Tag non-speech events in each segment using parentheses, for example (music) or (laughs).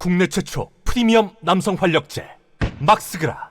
국내 최초 프리미엄 남성 활력제 막스그라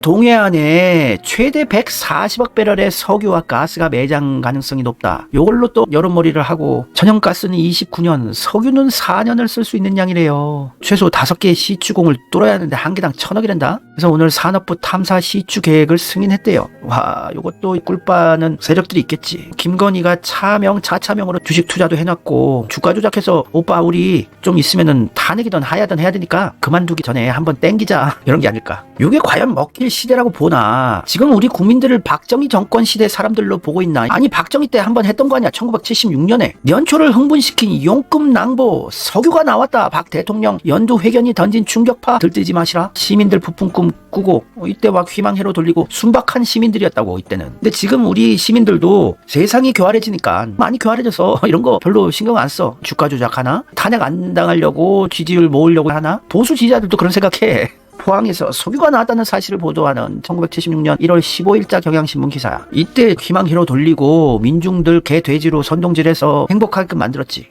동해안에 최대 140억 배럴의 석유와 가스가 매장 가능성이 높다. 요걸로 또 여론몰이를 하고 천연가스는 29년, 석유는 4년을 쓸 수 있는 양이래요. 최소 5개의 시추공을 뚫어야 하는데 한 개당 천억이란다. 그래서 오늘 산업부 탐사 시추 계획을 승인했대요. 와, 요것도 꿀빠는 세력들이 있겠지. 김건희가 차명, 자차명으로 주식 투자도 해놨고 주가 조작해서 오빠 우리 좀 있으면은 탄핵이든 하야든 해야 되니까 그만두기 전에 한번 땡기자 (laughs) 이런 게 아닐까. 이게 과연 먹힐 시대라고 보나? 지금 우리 국민들을 박정희 정권 시대 사람들로 보고 있나? 아니 박정희 때 한번 했던 거 아니야? 1976년에 연초를 흥분시킨 용금 낭보 석유가 나왔다. 박 대통령 연두 회견이 던진 충격파 들뜨지 마시라. 시민들 부푼 꿈 꾸고 어, 이때 막 희망회로 돌리고 순박한 시민들이었다고 이때는. 근데 지금 우리 시민들도 세상이 교활해지니까 많이 교활해져서 (laughs) 이런 거 별로 신경 안 써. 주가 조작하나? 탄핵 안 당하려고 지지율 모으려고 하나? 보수 지지자들도 그런 생각해. (laughs) 포항에서 석유가 나왔다는 사실을 보도하는 1976년 1월 15일자 경향신문 기사야. 이때 희망회로 돌리고 민중들 개 돼지로 선동질해서 행복하게끔 만들었지.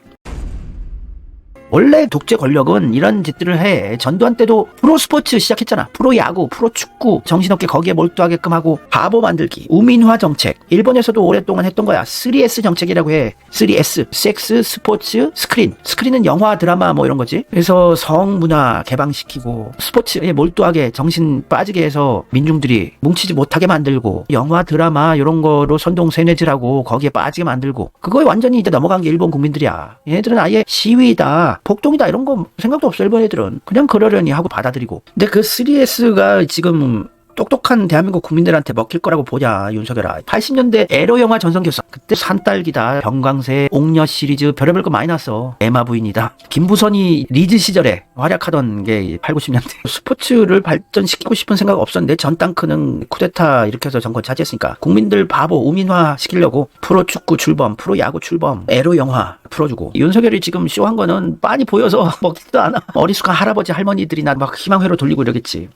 원래 독재 권력은 이런 짓들을 해. 전두환 때도 프로 스포츠 시작했잖아. 프로 야구, 프로 축구, 정신없게 거기에 몰두하게끔 하고 바보 만들기, 우민화 정책. 일본에서도 오랫동안 했던 거야. 3S 정책이라고 해. 3S. 섹스, 스포츠, 스크린. 스크린은 영화, 드라마 뭐 이런 거지. 그래서 성문화 개방시키고 스포츠에 몰두하게 정신 빠지게 해서 민중들이 뭉치지 못하게 만들고 영화, 드라마 이런 거로 선동 세뇌질하고 거기에 빠지게 만들고 그거에 완전히 이제 넘어간 게 일본 국민들이야. 얘네들은 아예 시위다, 폭동이다 이런 거 생각도 없어 일본 애들은 그냥 그러려니 하고 받아들이고. 근데 그 3S가 지금 똑똑한 대한민국 국민들한테 먹힐 거라고 보냐 윤석열아. 80년대 에로 영화 전성기였어. 그때 산딸기다 병광세 옥녀 시리즈 별의별 거 많이 났어. 에마 부인이다. 김부선이 리즈 시절에 활약하던 게 8, 90년대. 스포츠를 발전시키고 싶은 생각 없었는데 전 땅크는 쿠데타 일으켜서 정권 차지했으니까 국민들 바보 우민화 시키려고 프로축구 출범 프로야구 출범 에로 영화 풀어주고. 윤석열이 지금 쇼한 거는 빤히 보여서 (laughs) 먹지도 않아. 어리숙한 할아버지 할머니들이나 막 희망회로 돌리고 이러겠지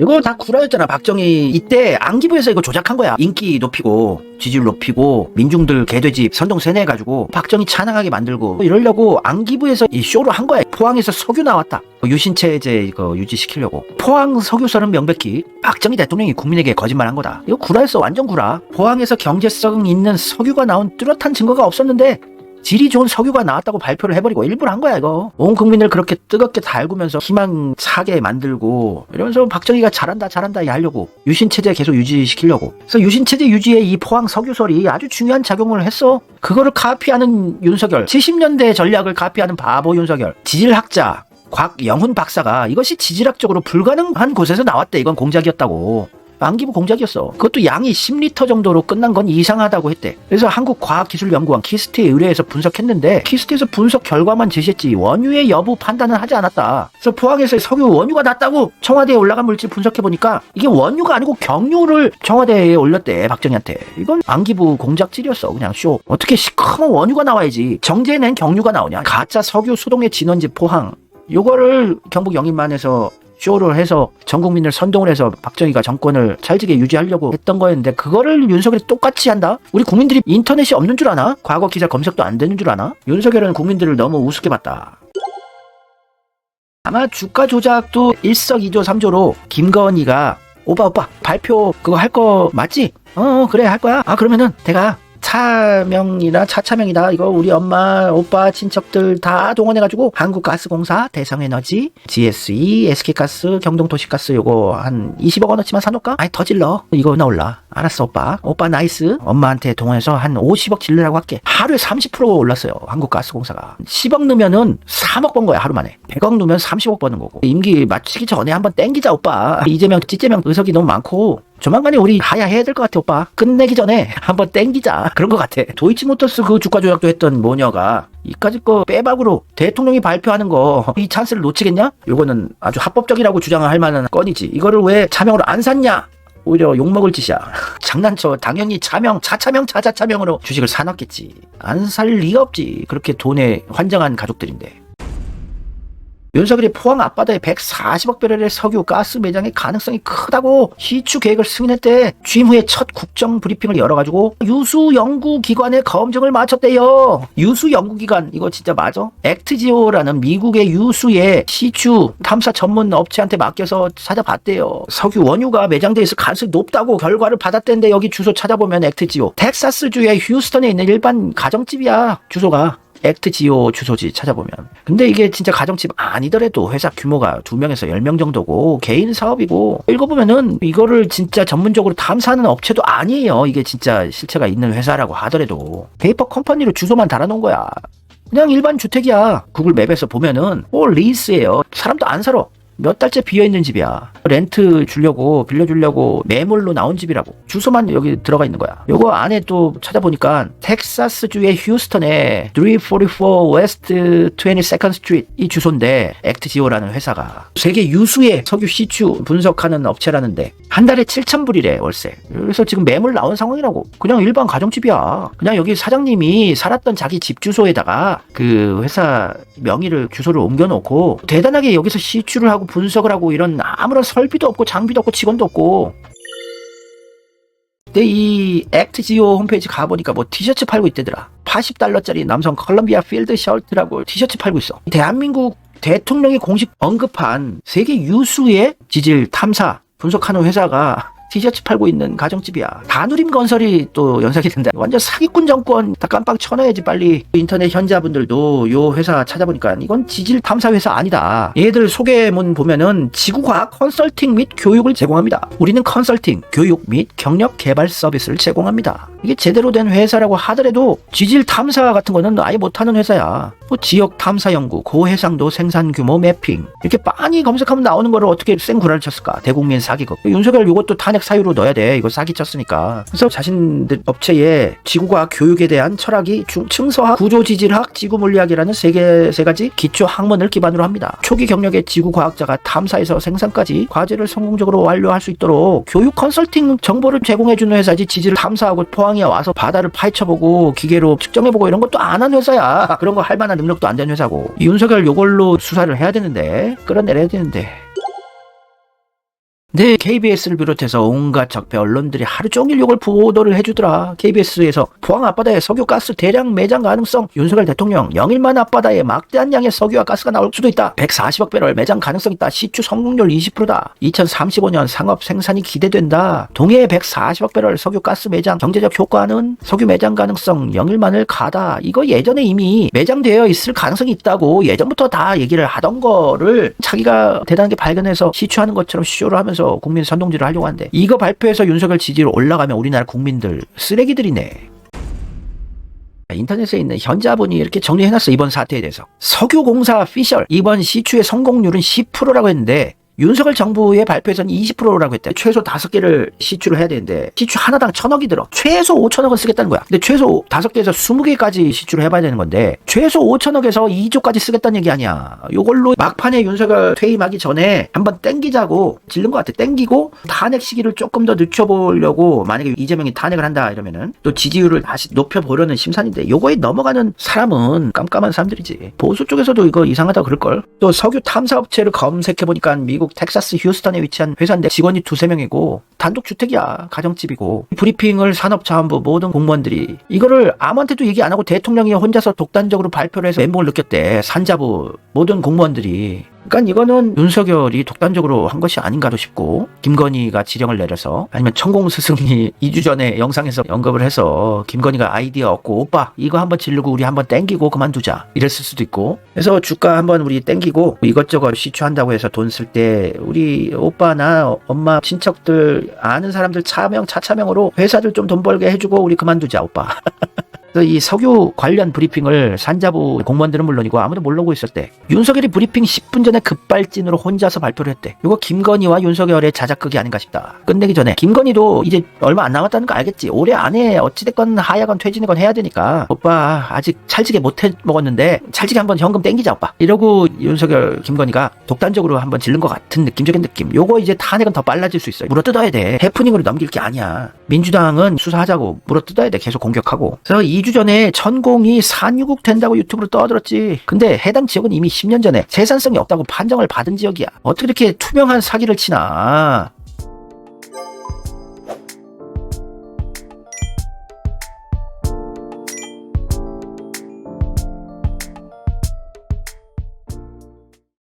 이거 다 구라였잖아 박정희. 이때 안기부에서 이거 조작한 거야. 인기 높이고 지지율 높이고 민중들 개돼지 선동 세뇌해가지고 박정희 찬양하게 만들고. 이러려고 안기부에서 이 쇼를 한 거야. 포항에서 석유 나왔다. 유신체제 이거 유지시키려고. 포항 석유설은 명백히 박정희 대통령이 국민에게 거짓말한 거다. 이거 구라였어. 완전 구라. 포항에서 경제성 있는 석유가 나온 뚜렷한 증거가 없었는데 질이 좋은 석유가 나왔다고 발표를 해버리고 일부러 한 거야 이거. 온 국민을 그렇게 뜨겁게 달구면서 희망차게 만들고 이러면서 박정희가 잘한다 잘한다 하려고 유신체제 계속 유지시키려고. 그래서 유신체제 유지에 이 포항 석유설이 아주 중요한 작용을 했어. 그거를 카피하는 윤석열 70년대 전략을 카피하는 바보 윤석열 지질학자 곽영훈 박사가 이것이 지질학적으로 불가능한 곳에서 나왔대. 이건 공작이었다고 안기부 공작이었어. 그것도 양이 10리터 정도로 끝난 건 이상하다고 했대. 그래서 한국과학기술연구원 키스트에 의뢰해서 분석했는데 키스트에서 분석 결과만 제시했지 원유의 여부 판단은 하지 않았다. 그래서 포항에서 석유 원유가 났다고 청와대에 올라간 물질 분석해 보니까 이게 원유가 아니고 경유를 청와대에 올렸대 박정희한테. 이건 안기부 공작질이었어 그냥 쇼. 어떻게 시커먼 원유가 나와야지 정제낸 경유가 나오냐. 가짜 석유 수동의 진원지 포항. 요거를 경북 영인만에서 쇼를 해서 전 국민을 선동을 해서 박정희가 정권을 찰지게 유지하려고 했던 거였는데 그거를 윤석열이 똑같이 한다? 우리 국민들이 인터넷이 없는 줄 아나? 과거 기사 검색도 안 되는 줄 아나? 윤석열은 국민들을 너무 우습게 봤다. 아마 주가 조작도 일석이조 삼조로 김건희가 오빠 오빠 발표 그거 할 거 맞지? 어 그래 할 거야. 아 그러면은 내가 차명이나 차차명이다. 이거 우리 엄마 오빠 친척들 다 동원해가지고 한국가스공사 대성에너지 GSE SK가스 경동도시가스 요거 한 20억 원어치만 사놓을까? 아니 더 질러. 이거 나올라. 알았어 오빠. 오빠 나이스. 엄마한테 동원해서 한 50억 질르라고 할게. 하루에 30% 올랐어요 한국가스공사가. 10억 넣으면은 3억 번 거야 하루 만에. 100억 넣으면 30억 버는 거고. 임기 마치기 전에 한번 땡기자 오빠. 이재명 찌재명 의석이 너무 많고 조만간에 우리 하야 해야 될 것 같아 오빠. 끝내기 전에 (laughs) 한번 땡기자. 그런 것 같아. 도이치모터스 그 주가 조작도 했던 모녀가 이까짓 거 빼박으로 대통령이 발표하는 거 이 찬스를 놓치겠냐? 요거는 아주 합법적이라고 주장을 할 만한 건이지. 이거를 왜 차명으로 안 샀냐? 오히려 욕먹을 짓이야. (laughs) 장난쳐. 당연히 차명 차차명 차차차명으로 주식을 사놨겠지. 안 살 리가 없지. 그렇게 돈에 환장한 가족들인데 윤석열이 포항 앞바다에 140억 배럴의 석유 가스 매장의 가능성이 크다고 시추 계획을 승인했대. 취임 후에 첫 국정 브리핑을 열어가지고 유수 연구기관의 검증을 마쳤대요. 유수 연구기관 이거 진짜 맞아? 액트지오라는 미국의 유수의 시추 탐사 전문 업체한테 맡겨서 찾아봤대요. 석유 원유가 매장돼 있을 가능성이 높다고 결과를 받았대는데 여기 주소 찾아보면 액트지오. 텍사스주의 휴스턴에 있는 일반 가정집이야. 주소가. 액트 지오 주소지 찾아보면. 근데 이게 진짜 가정집 아니더라도 회사 규모가 2명에서 10명 정도고 개인 사업이고 읽어보면은 이거를 진짜 전문적으로 탐사하는 업체도 아니에요. 이게 진짜 실체가 있는 회사라고 하더라도. 페이퍼 컴퍼니로 주소만 달아놓은 거야. 그냥 일반 주택이야. 구글 맵에서 보면은 뭐 리스예요. 사람도 안 살아. 몇 달째 비어 있는 집이야. 렌트 주려고 빌려 주려고 매물로 나온 집이라고. 주소만 여기 들어가 있는 거야. 요거 안에 또 찾아보니까 텍사스주의 휴스턴에 344 웨스트 22nd 스트리트 이 주소인데 액트지오라는 회사가 세계 유수의 석유 시추 분석하는 업체라는데 한 달에 7,000불이래 월세. 그래서 지금 매물 나온 상황이라고. 그냥 일반 가정집이야. 그냥 여기 사장님이 살았던 자기 집 주소에다가 그 회사 명의를 주소를 옮겨 놓고 대단하게 여기서 시추를 하고 분석을 하고 이런 아무런 설비도 없고 장비도 없고 직원도 없고. 근데 이 액트지오 홈페이지 가보니까 뭐 티셔츠 팔고 있대더라. 80달러짜리 남성 컬럼비아 필드 셔츠라고 티셔츠 팔고 있어. 대한민국 대통령이 공식 언급한 세계 유수의 지질 탐사 분석하는 회사가 티셔츠 팔고 있는 가정집이야. 다누림 건설이 또 연상이 된다. 완전 사기꾼 정권 다 깜빡 쳐놔야지 빨리. 인터넷 현자분들도 요 회사 찾아보니까 이건 지질 탐사 회사 아니다. 얘들 소개문 보면은 지구과학 컨설팅 및 교육을 제공합니다. 우리는 컨설팅, 교육 및 경력 개발 서비스를 제공합니다. 이게 제대로 된 회사라고 하더라도 지질 탐사 같은 거는 아예 못하는 회사야. 뭐 지역 탐사 연구, 고해상도 생산 규모 매핑 이렇게 빤히 검색하면 나오는 거를 어떻게 생구라를 쳤을까? 대국민 사기극. 윤석열 이것도 탄핵 사유로 넣어야 돼. 이거 사기 쳤으니까. 그래서 자신들 업체에 지구과학 교육에 대한 철학이 중, 층서학, 구조지질학, 지구물리학이라는 세 개 세 가지 기초 학문을 기반으로 합니다. 초기 경력의 지구과학자가 탐사에서 생산까지 과제를 성공적으로 완료할 수 있도록 교육 컨설팅 정보를 제공해주는 회사지 지질을 탐사하고 포항에 와서 바다를 파헤쳐보고 기계로 측정해보고 이런 것도 안 한 회사야. 그런 거 할 만한 능력도 안 된 회사고. 이 윤석열 요걸로 수사를 해야 되는데 끌어내려야 되는데. 네, KBS를 비롯해서 온갖 적폐 언론들이 하루 종일 이걸 보도를 해주더라. KBS에서 포항 앞바다에 석유 가스 대량 매장 가능성, 윤석열 대통령 영일만 앞바다에 막대한 양의 석유와 가스가 나올 수도 있다. 140억 배럴 매장 가능성 있다. 시추 성공률 20%다. 2035년 상업 생산이 기대된다. 동해에 140억 배럴 석유 가스 매장 경제적 효과는 석유 매장 가능성 영일만을 가다. 이거 예전에 이미 매장되어 있을 가능성이 있다고 예전부터 다 얘기를 하던 거를 자기가 대단하게 발견해서 시추하는 것처럼 쇼를 하면서 국민 선동질을 하려고 하는데 이거 발표해서 윤석열 지지로 올라가면 우리나라 국민들 쓰레기들이네. 인터넷에 있는 현자분이 이렇게 정리해놨어 이번 사태에 대해서 석유공사 피셜 이번 시추의 성공률은 10%라고 했는데 윤석열 정부의 발표에서는 20%라고 했대. 최소 5개를 시추를 해야 되는데 시추 하나당 천억이 들어. 최소 5천억은 쓰겠다는 거야. 근데 최소 5개에서 20개까지 시추를 해봐야 되는 건데 최소 5천억에서 2조까지 쓰겠다는 얘기 아니야. 요걸로 막판에 윤석열 퇴임하기 전에 한번 땡기자고 질른 것 같아. 땡기고 탄핵 시기를 조금 더 늦춰보려고 만약에 이재명이 탄핵을 한다 이러면은 또 지지율을 다시 높여보려는 심산인데 요거에 넘어가는 사람은 깜깜한 사람들이지. 보수 쪽에서도 이거 이상하다 그럴걸. 또 석유 탐사업체를 검색해보니까 미국 텍사스 휴스턴에 위치한 회사인데 직원이 두세 명이고 단독 주택이야 가정집이고. 브리핑을 산업자원부 모든 공무원들이 이거를 아무한테도 얘기 안 하고 대통령이 혼자서 독단적으로 발표를 해서 멘붕을 느꼈대. 산자부 모든 공무원들이 그러니까 이거는 윤석열이 독단적으로 한 것이 아닌가도 싶고 김건희가 지령을 내려서 아니면 천공 스승이 2주 전에 영상에서 언급을 해서 김건희가 아이디어 얻고 오빠 이거 한번 지르고 우리 한번 땡기고 그만두자 이랬을 수도 있고. 그래서 주가 한번 우리 땡기고 이것저것 시추한다고 해서 돈 쓸 때 우리 오빠나 엄마 친척들 아는 사람들 차명 차차명으로 회사들 좀 돈 벌게 해주고 우리 그만두자 오빠 (laughs) 이 석유 관련 브리핑을 산자부 공무원들은 물론이고 아무도 모르고 있었대. 윤석열이 브리핑 10분 전에 급발진으로 혼자서 발표를 했대. 이거 김건희와 윤석열의 자작극이 아닌가 싶다. 끝내기 전에 김건희도 이제 얼마 안 남았다는 거 알겠지. 올해 안에 어찌됐건 하야건 퇴진이건 해야 되니까 오빠 아직 찰지게 못해 먹었는데 찰지게 한번 현금 땡기자 오빠. 이러고 윤석열 김건희가 독단적으로 한번 질른 것 같은 느낌적인 느낌. 요거 이제 탄핵은 더 빨라질 수 있어요. 물어뜯어야 돼. 해프닝으로 넘길 게 아니야. 민주당은 수사하자고 물어뜯어야 돼. 계속 공격하고. 그래서 이 2주 전에 전공이 산유국 된다고 유튜브로 떠들었지. 근데 해당 지역은 이미 10년 전에 재산성이 없다고 판정을 받은 지역이야. 어떻게 이렇게 투명한 사기를 치나.